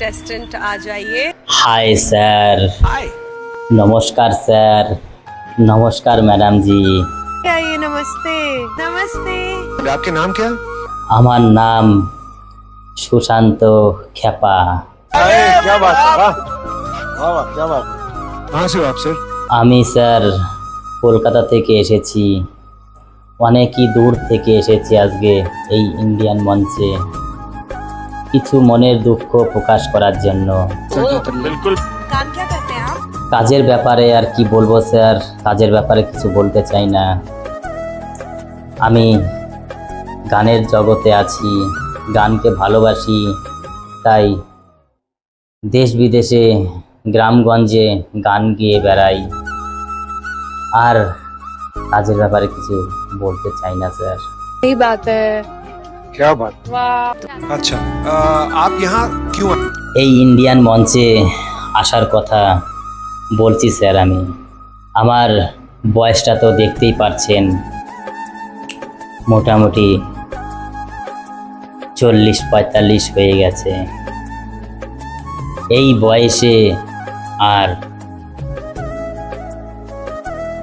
Next contestant आ जाइए hi sir নমস্কার sir নমস্কার ম্যাডাম জি आइए नमस्ते नमस्ते आपके नाम क्या আমার নাম সুশান্ত খেপা क्या बात है वाह वाह वाह क्या बात कहाँ से हो आप सर আমি স্যার কলকাতা থেকে এসেছি অনেকই দূর থেকে এসেছি আজকে এই ইন্ডিয়ান মঞ্চে কিছু মনের দুঃখ প্রকাশ করার জন্য। কাজের ব্যাপারে আর কি বলব স্যার? কাজের ব্যাপারে কিছু বলতে চাই না। আমি গানের জগতে আছি গানকে ভালোবাসি তাই দেশ বিদেশে গ্রামগঞ্জে গান গিয়ে বেড়াই। আর কাজের ব্যাপারে কিছু বলতে চাই না স্যার। क्या बात वाह अच्छा आ, आप यहाँ क्यों आए? এই ইন্ডিয়ান মঞ্চে আসার কথা বলছি স্যার আমি আমার বয়সটা তো দেখতেই পারছেন মোটামুটি চল্লিশ পঁয়তাল্লিশ হয়ে গেছে এই বয়সে আর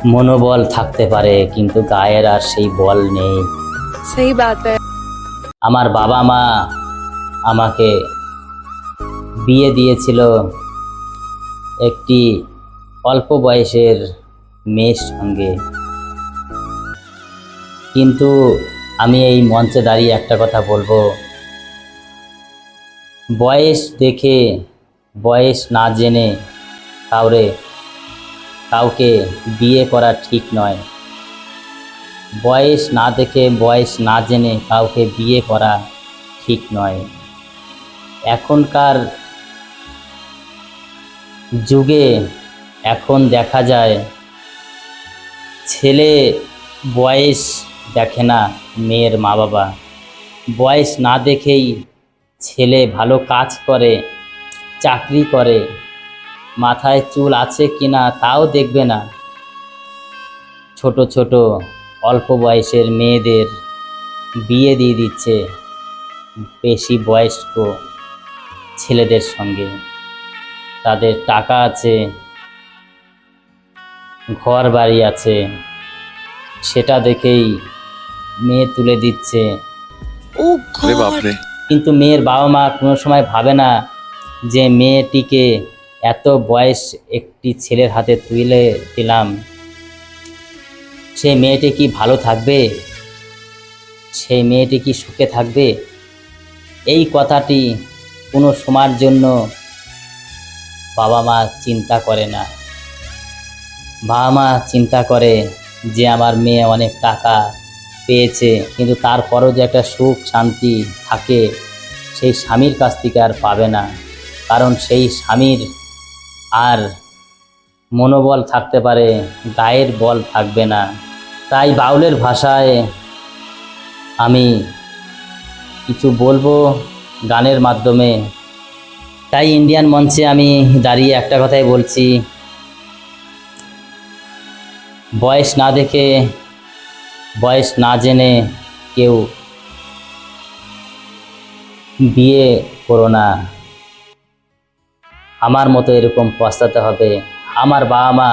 মনোবল থাকতে পারে কিন্তু গায়ের আর সেই বল নেই सही बात है আমার বাবা মা আমাকে বিয়ে দিয়েছিল একটি অল্প বয়সের মেয়ের সঙ্গে। কিন্তু আমি এই মঞ্চে দাঁড়িয়ে একটা কথা বলব। বয়স দেখে, বয়স না জেনে কাউরে, কাউকে বিয়ে করা ঠিক নয়। বয়স না দেখে, বয়স না জেনে কাউকে বিয়ে করা ঠিক নয়। এখনকার যুগে এখন দেখা যায়, ছেলে বয়স দেখে না মেয়ের মা বাবা বয়স না দেখেই ছেলে ভালো কাজ করে, চাকরি করে, মাথায় চুল আছে কিনা তাও দেখবে না। ছোট ছোট অল্প বয়সের মেয়েদের বিয়ে দিয়ে দিচ্ছে বেশি বয়স্ক ছেলেদের সঙ্গে। তাদের টাকা আছে ঘর বাড়ি আছে সেটা দেখেই মেয়ে তুলে দিচ্ছে। কিন্তু মেয়ের বাবা মা কোনো সময় ভাবে না যে মেয়েটিকে এত বয়স একটি ছেলের হাতে তুলে দিলাম। সেই মেয়েটি কি ভালো থাকবে? সেই মেয়েটি কি সুখে থাকবে? এই কথাটি কোনো সময়ের জন্য বাবা মা চিন্তা করে না। বাবা মা চিন্তা করে যে আমার মেয়ে অনেক টাকা পেয়েছে, কিন্তু তারপরও যে একটা সুখ শান্তি থাকে, সেই স্বামীর কাছ থেকে আর পাবে না। কারণ সেই স্বামীর আর মনোবল থাকতে পারে, গায়ের বল থাকবে না। তাই বাউলের ভাষায় আমি কিছু বলব গানের মাধ্যমে। তাই ইন্ডিয়ান মঞ্চে আমি দাঁড়িয়ে একটা কথাই বলছি। বয়স না দেখে, বয়স না জেনে কেউ বিয়ে করো না। আমার মতো এরকম পস্তাতে হবে। আমার বাবা মা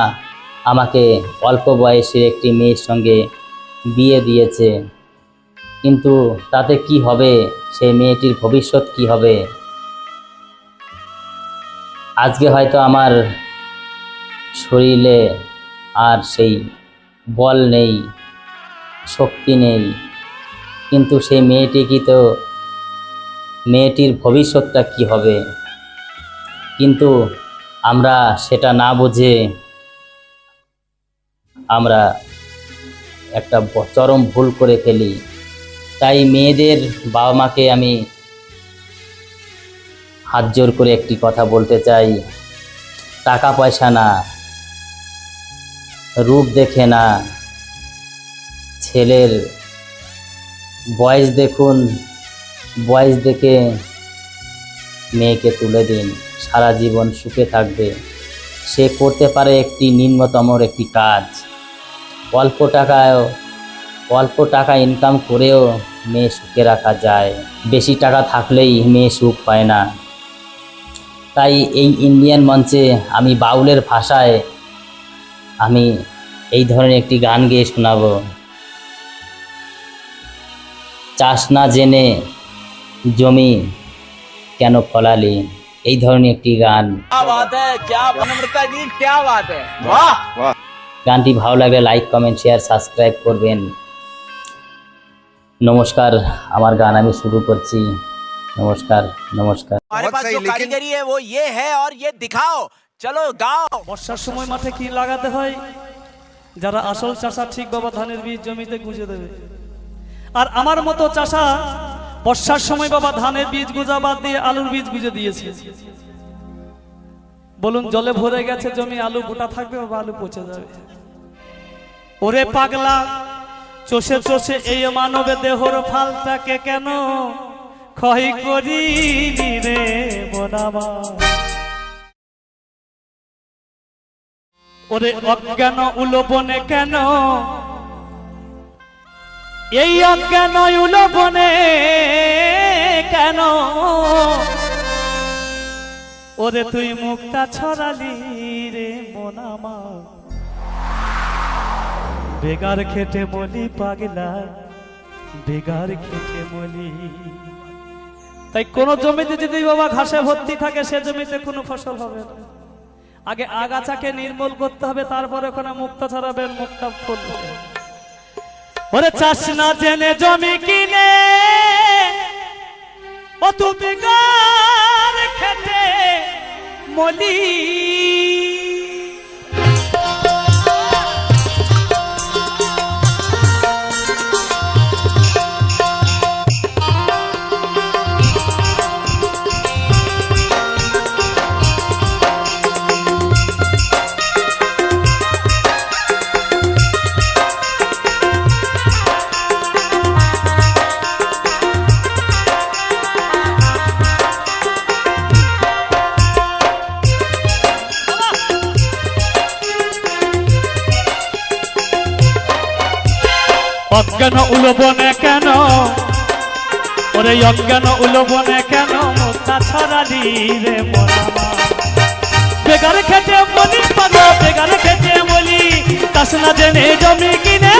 আমাকে অল্প বয়সের একটি মেয়ের সঙ্গে বিয়ে দিয়েছে। কিন্তু তাতে কি হবে? সেই মেয়েটির ভবিষ্যৎ কি হবে? আজকে হয়তো আমার শরীরে আর সেই বল নেই, শক্তি নেই। কিন্তু সেই মেয়েটি কি তো, মেয়েটির ভবিষ্যৎটা কি হবে? কিন্তু আমরা সেটা না বুঝে আমরা একটা চরম ভুল করে ফেলি। তাই মেয়েদের বাবা মাকে আমি হাত জোর করে একটি কথা বলতে চাই। টাকা পয়সা না, রূপ দেখে না, ছেলের বয়স দেখুন, বয়স দেখে মেয়েকে তুলে দিন, সারা জীবন সুখে থাকবে। সে করতে পারে একটি নিম্নতমর একটি কাজ। অল্প টাকায় অল্প টাকা ইনকাম করেও মেয়ে সুখে রাখা যায়। বেশি টাকা থাকলেই মেয়ে সুখ পায় না। তাই এই ইন্ডিয়ান মঞ্চে আমি বাউলের ভাষায় আমি এই ধরনের একটি গান গেয়ে শোনাব। চাষ না জেনে জমি কেন ফলালি? এই ধরনের একটি গান। গানটি ভালো লাগলে লাইক কমেন্ট শেয়ার সাবস্ক্রাইব করবেন। নমস্কার আমার গান আমি শুরু করছি। নমস্কার নমস্কার। চলো গাও বর্ষার সময় মাঠে কি লাগাতে হয়? যারা আসল চাষা ঠিক বাবা ধানের বীজ জমিতে গুঁজে দেবে। আর আমার মতো চাষা বর্ষার সময় বাবা ধানের বীজ গুজা বাদ দিয়ে আলুর বীজ গুঁজে দিয়েছে। বলুন, জলে ভরে গেছে জমি, আলু গোটা থাকবে বাবা আলু পচে যাবে? ওরে পাগলা, চষে চষে এই মানবে দেহর ফালটাকে কেন? ক্ষয় করি রে মোনামা ওরে অজ্ঞান উলোবনে কেন? এই অজ্ঞান উলোবনে কেন? ওরে তুই মুক্তা ছড়ালি রে মোনামা বেগার খেটে বলি পাগলা, বেগার খেটে বলি তাই কোন জমিতে যদি বাবা ঘাসে ভর্তি থাকে, সে জমিতে কোনো ফসল হবে না। আগে আগাছাকে নির্মূল করতে হবে, তারপরে ওখানে মুক্তা ছড়াবেন মুক্তা ফুল ওরে চাষ না জেনে জমি কিনে, ও তুমি খেতে মলি উলবনে কেন? ওরে অজ্ঞান উলবনে কেন? মুক্তা ছড়ালি রে বেগার খেতে বলি পাগল, বেগার খেতে বলি কাস না জেনে জমি কিনে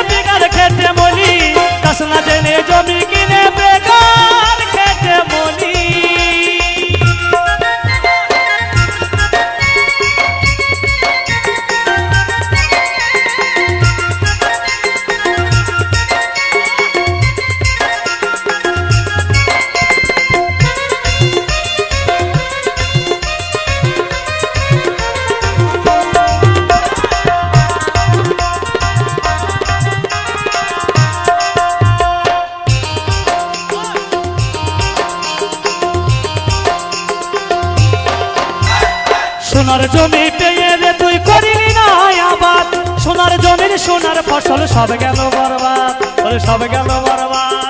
সোনার জমির সোনার ফসল সব গেল বরবাদ। সব গেল বরবাদ।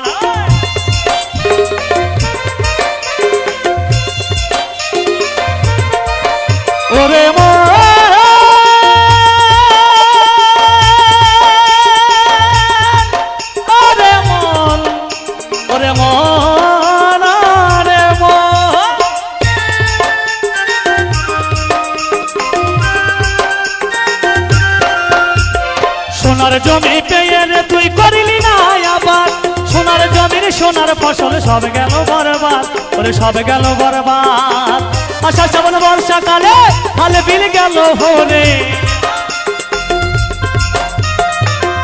সব গেল বরবাদ, ওরে সব গেল বরবাদ। আশা, শ্রাবণ, বর্ষাকালে হালে বিল গেল হরে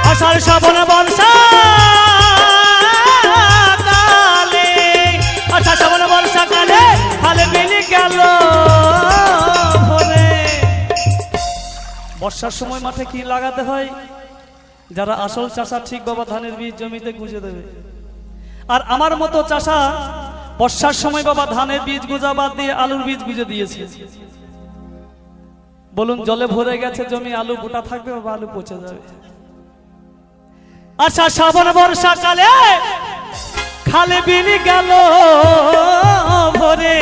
আষাঢ়, শ্রাবণ বর্ষা কালে আষাঢ়, শ্রাবণ, বর্ষাকালে হালে বিল গেল হরে বর্ষার সময় মাঠে কি লাগাতে হয়? যারা আসল চাষা ঠিক বাবা ধানের বীজ জমিতে গুঁজে দেবে। আর আমার মতো চাষা, বর্ষার সময় বাবা ধানের বীজ গুজা বাদ দিয়ে আলুর বীজ গুজে দিয়েছে। বলুন, জলে ভরে গেছে জমি, আলু গোটা থাকবে বাবা, আলু পচে যাবে। আচ্ছা শ্রাবণ বর্ষাকালে খালে বিলি গেল ভরে।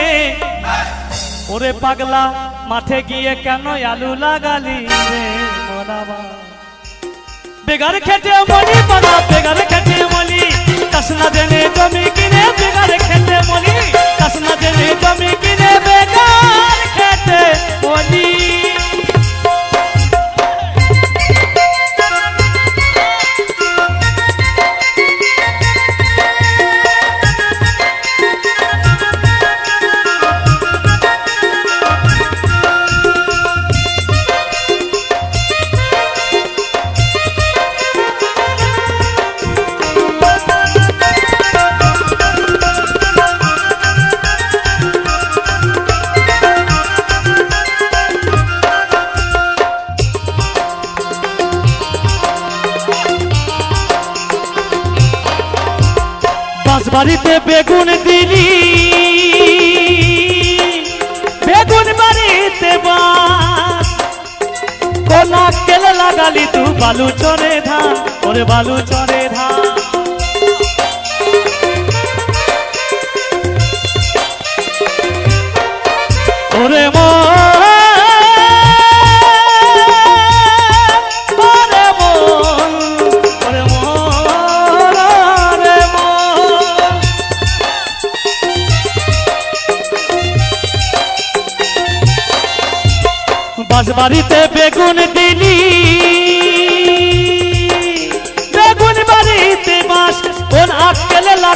ওরে পাগলা, মাঠে গিয়ে কেন আলু লাগালি বেগার খেতে মলি বেগার খেতে মলি কাস না জেনে জমি কিনে বেকার খেতে মনি। কাস না জেনে জমি কিনে বেকার খেতে মনি। বাড়িতে বেগুন দিলি। বেগুন বাড়িতে কোনা কেলে লাগালি তু বালু চরে ধান। ওরে বালু চরে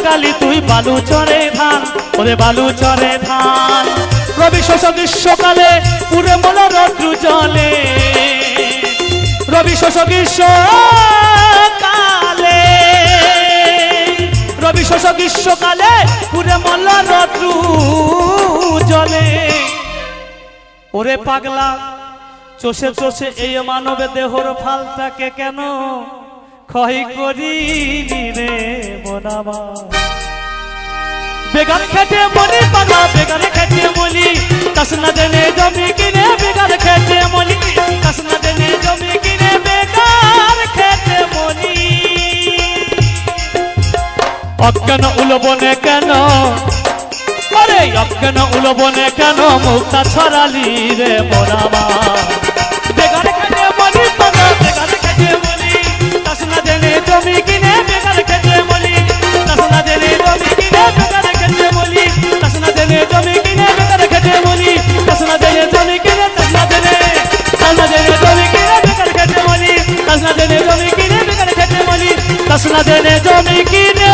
লাগালি তুই বালু চরে ধান, ওরে বালু চরে ধান। রবি শস্য গ্রীষ্মকালে পুরে মল রৌদ্র জলে। রবি শস্য গ্রীষ্মকালে, রবি শস্য গ্রীষ্মকালে পুরে মল রৌদ্র জলে। ওরে পাগলা, চষে চষে এই মানবে দেহর ফালটাকে কেন? ক্ষয় করিনি রে মোনামা বেগার খেটে মনি পাগলা বেগার খেটে মনি কাসনা দেনে জমি কিনে বেগার খেটে মনি কাসনা দেনে জমি কিনে বেগার খেটে মনি অজ্ঞান উলবনে কেন? আরে অজ্ঞান উলবনে কেন? মুক্তা ছড়ালি রে জমি কিনে বেকার খেতে বলি চাষনা জেনে জমি কিনে বেকার খেতে বলি চাষনা জেনে জমি কিনে বেকার খেতে জমি কিনে